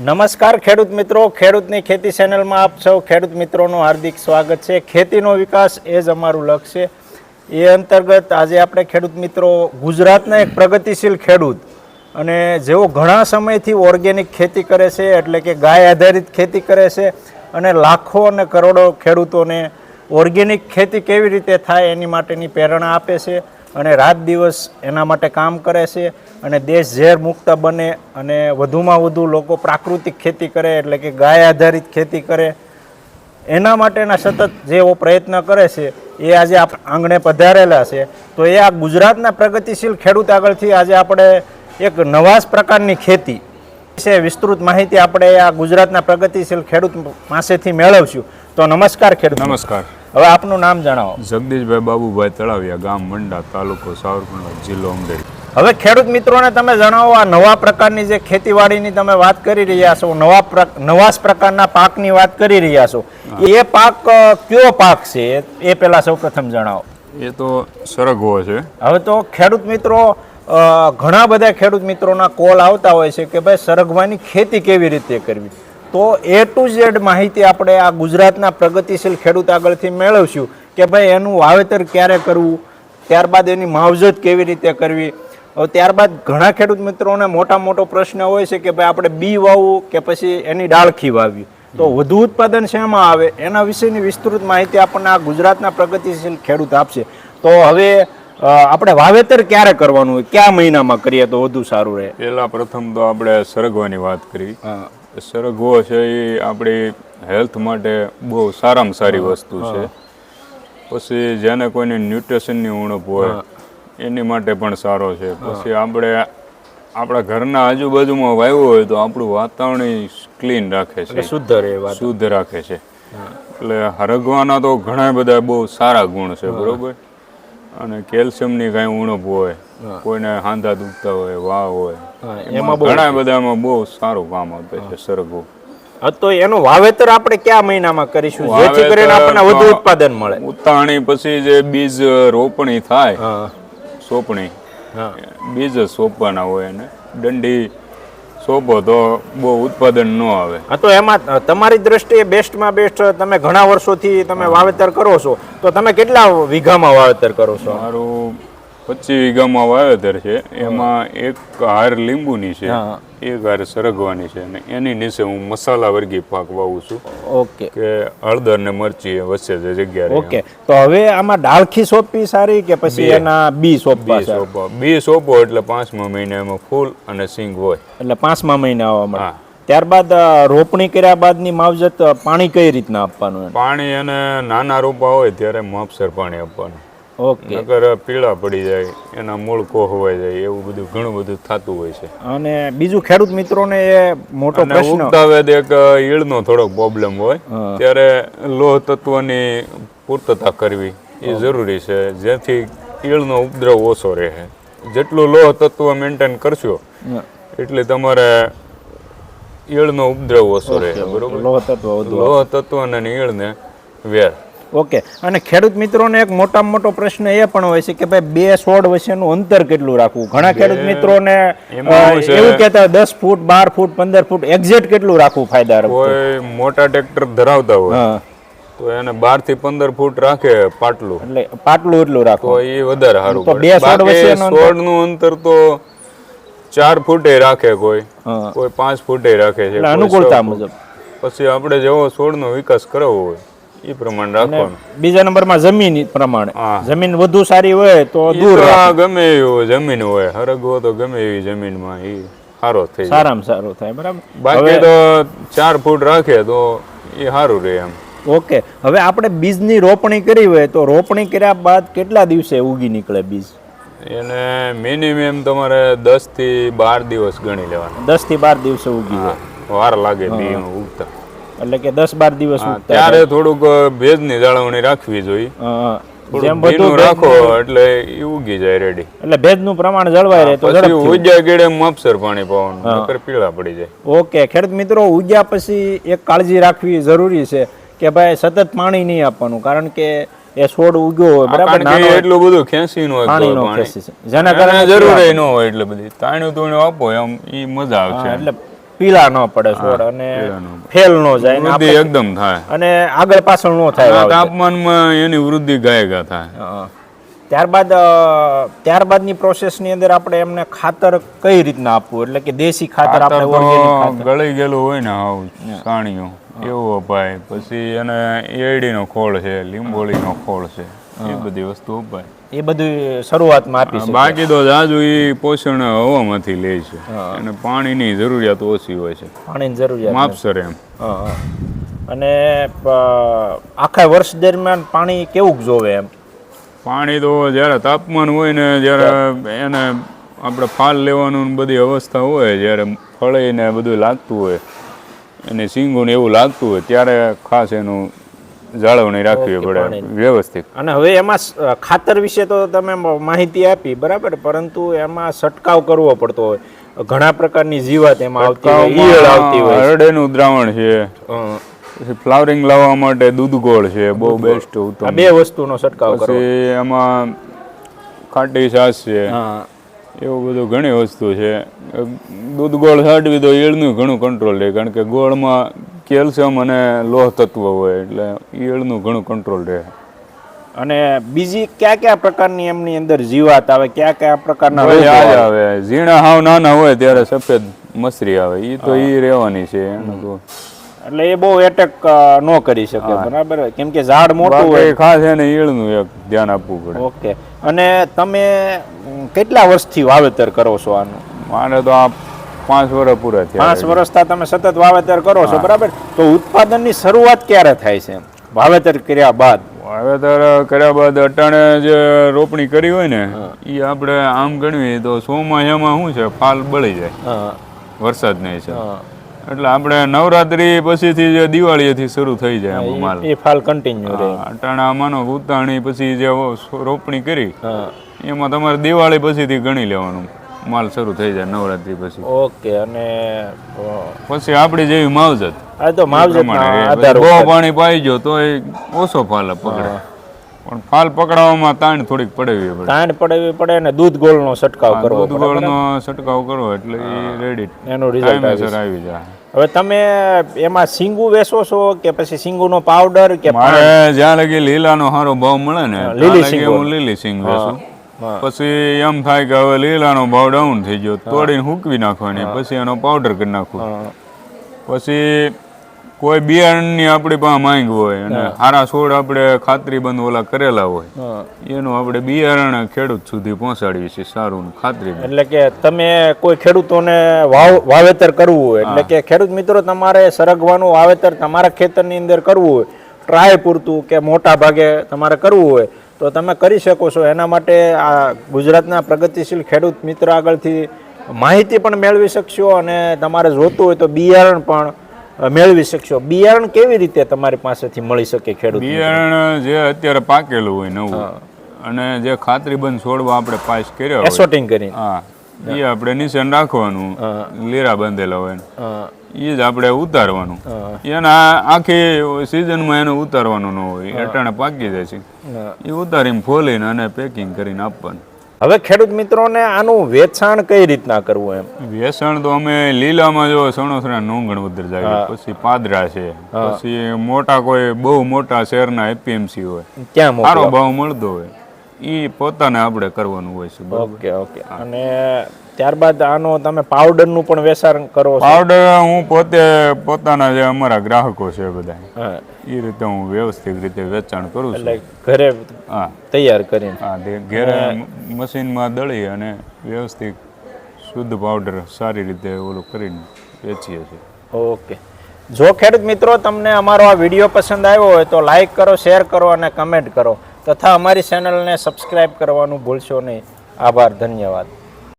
નમસ્કાર ખેડૂત મિત્રો. ખેડૂતની ખેતી ચેનલમાં આપ સૌ ખેડૂત મિત્રોનું હાર્દિક સ્વાગત છે. ખેતીનો વિકાસ એ જ અમારું લક્ષ્ય એ અંતર્ગત આજે આપણે ખેડૂત મિત્રો ગુજરાતના એક પ્રગતિશીલ ખેડૂત અને જેઓ ઘણા સમયથી ઓર્ગેનિક ખેતી કરે છે, એટલે કે ગાય આધારિત ખેતી કરે છે અને લાખો અને કરોડો ખેડૂતોને ઓર્ગેનિક ખેતી કેવી રીતે થાય એની માટેની પ્રેરણા આપે છે. અને રાત દિવસ એના માટે કામ કરે છે અને દેશ ઝેર મુક્ત બને અને વધુમાં વધુ લોકો પ્રાકૃતિક ખેતી કરે, એટલે કે ગાય આધારિત ખેતી કરે. એના માટેના સતત જેવો પ્રયત્ન કરે છે, એ આજે આપ આંગણે પધારેલા છે. તો એ આ ગુજરાતના પ્રગતિશીલ ખેડૂત આગળથી આજે આપણે એક નવા જ પ્રકારની ખેતી વિશે વિસ્તૃત માહિતી આપણે આ ગુજરાતના પ્રગતિશીલ ખેડૂત પાસેથી મેળવશું. તો નમસ્કાર ખેડૂત નમસ્કાર. હવે આપનું નામ જણાવો. જગદીશભાઈ બાબુભાઈ તળાવિયા ગામ મંડા તાલુકો સાવરકુંડલા જિલ્લો અમરેલી. હવે ખેડૂત મિત્રોને તમે જણાવો આ નવા પ્રકારની જે ખેતીવાડીની તમે વાત કરી રહ્યા છો નવા નવા પ્રકારના પાકની વાત કરી રહ્યા છો એ પાક કયો પાક છે? એ- એ પહેલા સૌપ્રથમ જણાવો. એ તો સરગવો છે. હવે તો ખેડૂત મિત્રો ઘણા બધા ખેડૂત મિત્રોના કોલ આવતા હોય છે કે ભાઈ સરગવાની ખેતી કેવી રીતે કરવી? તો એ ટુ ઝેડ માહિતી આપણે આ ગુજરાતના પ્રગતિશીલ ખેડૂત આગળથી મેળવશું કે ભાઈ એનું વાવેતર ક્યારે કરવું ત્યારબાદ એની માવજત કેવી રીતે કરવી. હવે ત્યારબાદ ઘણા ખેડૂત મિત્રોને મોટા મોટો પ્રશ્ન હોય છે કે ભાઈ આપણે બી વાવવું કે પછી એની ડાળખી વાવવી. તો વધુ ઉત્પાદન શેમાં આવે? એના વિશેની વિસ્તૃત માહિતી આપણને આ ગુજરાતના પ્રગતિશીલ ખેડૂત આપશે. તો હવે આપણે વાવેતર ક્યારે કરવાનું હોય? કયા મહિનામાં કરીએ તો વધુ સારું રહે? પહેલા પ્રથમ તો આપણે સરગવાની વાત કરી. સરગવો છે એ આપણી હેલ્થ માટે બહુ સારામાં સારી વસ્તુ છે. પછી જેને કોઈને ન્યુટ્રિશનની ઉણપ હોય એની માટે પણ સારો છે. પછી આપણે આપણા ઘરના આજુબાજુમાં વાવ્યું હોય તો આપણું વાતાવરણ ક્લીન રાખે છે. શુદ્ધ રહે શુદ્ધ રાખે છે. એટલે હરગવાના તો ઘણા બધા બહુ સારા ગુણ છે બરોબર? અને કેલ્શિયમની કાંઈ ઉણપ હોય કોઈને હાંધા દુખતા હોય વાહ હોય એમાં ઘણા બધામાં બહુ સારું કામ આપે છે સરગવો. તો એનું વાવેતર આપણે કયા મહિનામાં કરીશું? જેથી કરીને આપણને વધુ ઉત્પાદન મળે. ઉતાણી પછી જે બીજ રોપણી થાય સોપણી બીજ સોપવાના હોય એને દંડી સોંપો તો બહુ ઉત્પાદન ન આવે. હા તો એમાં તમારી દ્રષ્ટિએ બેસ્ટમાં બેસ્ટ તમે ઘણા વર્ષોથી તમે વાવેતર કરો છો. તો તમે કેટલા વીઘામાં વાવેતર કરો છો? મારું પચીસ વીઘામાં વાવેતર છે એમાં એક હાર લીંબુની છે. એક હાર સરગવાની છે અને એની નીચે હું મસાલા વર્ગી પાક વાવું છું ઓકે. કે હળદર ને મરચી વચ્ચે જે જગ્યા ઓકે. તો હવે આમાં ડાળખી સોપી સારી કે પછી એના બી સોપવા બી સારા? સોંપો બી સોપો એટલે પાંચમા મહિને એમાં ફૂલ અને સિંગ હોય. એટલે પાંચમા મહિને આવવા મળે. ત્યારબાદ રોપણી કર્યા બાદની માવજત પાણી કઈ રીતના આપવાનું પાણી અને નાના રોપા હોય ત્યારે માપસર પાણી આપવાનું. ઓકે. નકર પીળા પડી જાય એના મૂળ કોહવાઈ જાય એવું બધું ઘણું બધું થતું હોય છે. અને બીજું ખેડૂત મિત્રોને એ મોટો પ્રશ્ન ઉગતા વેદ એક ઈળનો થોડોક પ્રોબ્લેમ હોય. ત્યારે લોહ તત્વની પૂર્તતા કરવી એ જરૂરી છે. જેથી ઈળનો ઉપદ્રવ ઓછો રહે. જેટલું લોહ તત્વ મેન્ટેન કરશો. એટલે તમારે ઈળનો ઉપદ્રવ ઓછો રહે બરોબર? લોહ તત્વ લોહ તત્વ અને ઈળને વેર. ઓકે. અને ખેડૂત મિત્રોને એક મોટામાં મોટો પ્રશ્ન એ પણ હોય છે કે ભાઈ બે સોળ વચ્ચેનું અંતર કેટલું રાખવું? ઘણા ખેડૂત મિત્રોને? એવું કહેતા દસ ફૂટ બાર ફૂટ પંદર ફૂટ એક્ઝેક્ટ કેટલું રાખવું ફાયદા કોઈ મોટા ટ્રેક્ટર ધરાવતા હોય તો એને બારથી પંદર ફૂટ રાખે પાટલું. એટલે પાટલું એટલું તો રાખવું એ વધારે સારું તો બે સોળ વચ્ચે સોળનું અંતર? તો ચાર ફૂટે રાખે કોઈ. કોઈ પાંચ ફૂટે રાખે છે. અનુકૂળતા મુજબ. પછી આપણે જેવો છોડનો વિકાસ કરવો હોય એ પ્રમાણે રાખવાનું. બીજા નંબરમાં જમીન પ્રમાણે. જમીન વધુ સારી હોય તો દૂર ગમે એવી જમીન હોય. હરગવો તો ગમે એવી જમીનમાં એ સારો થાય સારામાં સારું થાય બરાબર? બાકી તો ચાર ફૂટ રાખે તો એ સારું રહે એમ. ઓકે. હવે આપણે બીજની રોપણી કરી હોય તો રોપણી કર્યા બાદ કેટલા દિવસે ઉગી નીકળે બીજ? એને મિનિમમ તમારે દસથી બાર દિવસ ગણી લેવાના. દસથી બાર દિવસે ઉગી જાય. વાર લાગે બી ઉગતા. એટલે કે દસ બાર દિવસ ત્યારે થોડુંક ભેજની જાળવણી રાખવી જોઈએ. જેમ બધું રાખો એટલે એ ઉગી જાય રેડી એટલે ભેજનું પ્રમાણ જળવાય રહે તો પછી ઉજ્યા ગેડે માપસર પાણી પાવાનું નકર પીળા પડી જાય. ઓકે ખેડૂત મિત્રો ઉગ્યા પછી એક કાળજી રાખવી જરૂરી છે કે ભાઈ સતત પાણી નહીં આપવાનું કારણ કે એ છોડ ઉગ્યો હોય બરાબર? નાનો એટલું બધું ખેંચી ન પાણી જેના કારણે જરૂર ન હોય એટલે બધી. તાણ્યું તૂણ્યું આપો એમ ઈ મજા આવશે. એટલે પીળા ન પડે છોડ અને ફેલ ન જાય વૃદ્ધિ એકદમ થાય. અને આગળ પાછળ ન થાય તાપમાનમાં એની વૃદ્ધિ ગાયગા થાય. ત્યારબાદ ત્યારબાદની પ્રોસેસની અંદર આપણે એમને ખાતર કઈ રીતના આપવું? એટલે કે દેશી ખાતર આપણે ગળી ગયેલું હોય ને આવું સાણિયું એવું અપાય. પછી એને એડીનો ખોળ છે લીંબોળીનો ખોળ છે. એ બધી વસ્તુ અપાય. એ બધું શરૂઆતમાં આપી છે બાકી તો જાજુ એ પોષણ હવામાંથી લે છે. અને પાણીની જરૂરિયાત ઓછી હોય છે. પાણીની જરૂરિયાત માપસર એમ. અને આખા વર્ષ દરમિયાન પાણી કેવું જોવે એમ? પાણી તો જ્યારે તાપમાન હોય ને જ્યારે એને આપણે ફાલ લેવાનું બધી અવસ્થા હોય જ્યારે ફળે ને બધું લાગતું હોય અને સિંગોને ને એવું લાગતું હોય ત્યારે ખાસ એનું જાળવણી રાખવી પડે વ્યવસ્થિત. અને હવે એમાં ખાતર વિશે તો તમે માહિતી આપી બરાબર? પરંતુ એમાં છંટકાવ કરવો પડતો હોય. ઘણા પ્રકારની જીવાત એમાં આવતી હોય ઈયળ આવતી હોય. હરડેનું દ્રાવણ છે. ફ્લાવરિંગ લાવવા માટે દૂધ ગોળ છે બહુ બેસ્ટ ઉત્તમ. બે વસ્તુનો છંટકાવ કરવો. એમાં ખાટી છાશ છે. હા. એવું બધું ઘણી વસ્તુ છે. દૂધ ગોળ છાંટવી તો ઈયળનું ઘણું કંટ્રોલ રહે કારણ કે ગોળમાં કેલ્શિયમ અને લોહ તત્વ હોય એટલે ઈયળનું ઘણું કંટ્રોલ રહે. અને બીજી કયા કયા પ્રકારની એમની અંદર જીવાત આવે કયા કયા પ્રકારના આવે? ઝીણા હાવ નાના હોય ત્યારે સફેદ મસરી આવે. એ તો એ રહેવાની છે એટલે એ બહુ એટેક ન કરી શકે બરાબર? કેમ કે ઝાડ મોટું હોય. ખાસ એને ઈળનું એક ધ્યાન આપવું પડે. ઓકે. અને તમે કેટલા વર્ષથી વાવેતર કરો છો આનું? મારે તો આ પાંચ વર્ષ પૂરા થયા પાંચ વર્ષથી તમે સતત વાવેતર કરો છો બરાબર? તો ઉત્પાદનની શરૂઆત ક્યારે થાય છે વાવેતર કર્યા બાદ? વાવેતર કર્યા બાદ અટાણે જે રોપણી કરી હોય ને એ આપણે આમ ગણવી તો સોમાં એમાં શું છે? ફાલ બળી જાય. હા, નહીં છે. એટલે આપણે નવરાત્રી પછીથી જે દિવાળીથી શરૂ થઈ જાય એમાં માલ. એ ફાલ કન્ટિન્યુ રહે. અટાણા માનો ઉતાણી પછી જે રોપણી કરી એમાં તમારે દિવાળી પછીથી ગણી લેવાનું. માલ શરૂ થઈ જાય નવરાત્રી પછી. ઓકે અને પછી આપણી જેવી માવજત. આ તો માવજત બહુ પાણી પાઈ ગયો તો એ ઓછો ફાલ પકડે. પણ ફાલ પકડાવવામાં તાણ થોડીક પડવી પડે. તાણ પડવી પડે અને દૂધ ગોળનો છંટકાવ કરવો દૂધ ગોળનો છંટકાવ કરવો એટલે એ રેડી એનો રિઝલ્ટ આવી જાય. હવે તમે એમાં સિંગુ વેચો છો કે પછી સિંગુનો પાવડર કે મારે જ્યાં લગી લીલાનો સારો ભાવ મળે ને લીલી સિંગ. હું લીલી સિંગ વેચું. પછી એમ થાય કે હવે લીલાનો ભાવ ડાઉન થઈ ગયો તોડીને હૂકવી નાખવાની પછી એનો પાવડર કરી નાખવું પછી કોઈ બિયારણની આપણી પાસે માંગ હોય અને સારા છોડ આપણે ખાતરી બંધ ઓલા કરેલા હોય. એનું આપણે બિયારણ ખેડૂત સુધી પહોંચાડીએ છીએ સારું ખાતરી એટલે કે તમે કોઈ ખેડૂતોને વાવ વાવેતર કરવું હોય એટલે કે ખેડૂત મિત્રો તમારે સરગવાનું વાવેતર તમારા ખેતરની અંદર કરવું હોય ટ્રાય પૂરતું કે મોટા ભાગે તમારે કરવું હોય તો તમે કરી શકો છો. એના માટે આ ગુજરાતના પ્રગતિશીલ ખેડૂત મિત્ર આગળથી માહિતી પણ મેળવી શકશો અને તમારે જોતું હોય તો બિયારણ પણ મેળવી શકશો. બિયારણ કેવી રીતે તમારી પાસેથી મળી શકે ખેડૂત બિયારણ જે અત્યારે પાકેલું હોય નવું અને જે ખાતરી બંધ છોડવા આપણે પાસ કર્યો હોય એસોટિંગ કરીને. હા એ આપણે નિશાન રાખવાનું લીરા બાંધેલા હોય. એ જ આપણે ઉતારવાનું. એના આખી સિઝનમાં એને ઉતારવાનું ન હોય અટાણે પાકી જાય છે. એ ઉતારીને ફોલીને અને પેકિંગ કરીને આપવાનું. હવે ખેડૂત મિત્રોને આનું વેચાણ કઈ રીતના કરવું એમ? વેચાણ તો અમે લીલામાં જો સણોસરા નોંગણ ઉધર જાય પછી પાદરા છે. પછી મોટા કોઈ બહુ મોટા શહેરના એપીએમસી હોય. ક્યાં સારો ભાવ મળતો હોય. એ પોતાને આપણે કરવાનું હોય છે ઓકે ઓકે. અને ત્યારબાદ આનો તમે પાવડરનું પણ વેચાણ કરો પાવડર હું પોતે પોતાના જે અમારા ગ્રાહકો છે બધા એ રીતે હું વ્યવસ્થિત રીતે વેચાણ કરું છું. એટલે ઘરે હા. તૈયાર કરીને. હા ઘરે મશીનમાં દળી અને વ્યવસ્થિત શુદ્ધ પાવડર સારી રીતે ઓલું કરીને વેચીએ છીએ. ઓકે. જો ખેડૂત મિત્રો તમને અમારો આ વીડિયો પસંદ આવ્યો હોય તો લાઈક કરો શેર કરો અને કમેન્ટ કરો. તથા અમારી ચેનલને સબસ્ક્રાઈબ કરવાનું ભૂલશો નહીં. આભાર ધન્યવાદ.